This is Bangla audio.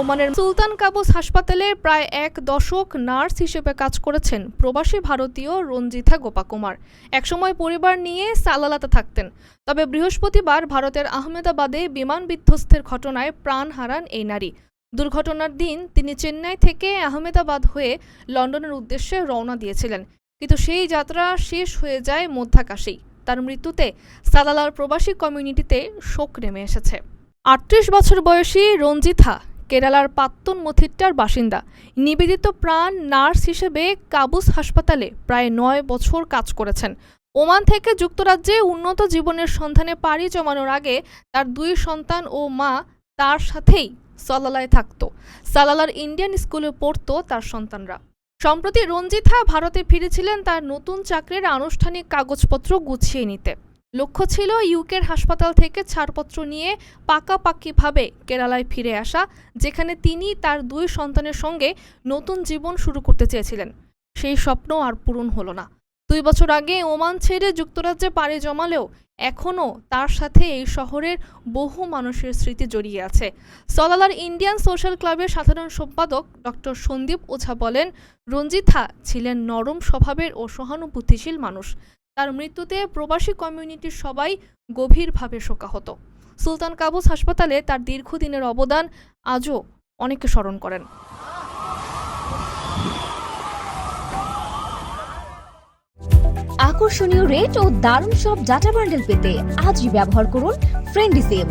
ওমানের সুলতান কাবুস হাসপাতালে প্রায় এক দশক নার্স হিসেবে কাজ করেছেন প্রবাসী ভারতীয় রঞ্জিতা গোপাকুমার একসময় পরিবার নিয়ে সালালাতে থাকতেন। তবে বৃহস্পতিবার ভারতের আহমেদাবাদে বিমান বিধ্বস্তের ঘটনায় প্রাণ হারান এই নারী। দুর্ঘটনার দিন তিনি চেন্নাই থেকে আহমেদাবাদ হয়ে লন্ডনের উদ্দেশ্যে রওনা দিয়েছিলেন। কিন্তু সেই যাত্রা শেষ হয়ে যায় মধ্যাকাশেই। তার মৃত্যুতে সালালার প্রবাসী কমিউনিটিতে শোক নেমে এসেছে। আটত্রিশ বছর বয়সী রঞ্জিথা কেরালার পাত্তন মথিট্টার বাসিন্দা। নিবেদিত প্রাণ নার্স হিসেবে কাবুস হাসপাতালে প্রায় নয় বছর কাজ করেছেন। ওমান থেকে যুক্তরাজ্যে উন্নত জীবনের সন্ধানে পাড়ি জমানোর আগে তার দুই সন্তান ও মা তার সাথেই সালালায় থাকত। সালালার ইন্ডিয়ান স্কুলে পড়ত তার সন্তানরা। সম্প্রতি রঞ্জিথা ভারতে ফিরেছিলেন তার নতুন চাকরির আনুষ্ঠানিক কাগজপত্র গুছিয়ে নিতে। লক্ষ্য ছিল ইউকের হাসপাতাল থেকে ছাড়পত্র নিয়ে পাকাপাকিভাবে কেরালায় ফিরে আসা, যেখানে তিনি তার দুই সন্তানের সঙ্গে নতুন জীবন শুরু করতে চেয়েছিলেন। সেই স্বপ্ন আর পূরণ হলো না। দুই বছর আগে ওমান ছেড়ে যুক্তরাজ্যে পাড়ি জমালেও এখনও তার সাথে এই শহরের বহু মানুষের স্মৃতি জড়িয়ে আছে। সলালার ইন্ডিয়ান সোশ্যাল ক্লাবের সাধারণ সম্পাদক ডক্টর সন্দীপ ওঝা বলেন রঞ্জিথা ছিলেন নরম স্বভাবের ও সহানুভূতিশীল মানুষ। তার মৃত্যুতে প্রবাসী কমিউনিটির সবাই গভীরভাবে শোকাহত। সুলতান কাবুস হাসপাতালে তার দীর্ঘদিনের অবদান আজও অনেকে স্মরণ করেন। আকর্ষণীয় রেট ও দারুণ সব ডাটা বান্ডেল পেতে আজই ব্যবহার করুন ফ্রেন্ডি সিম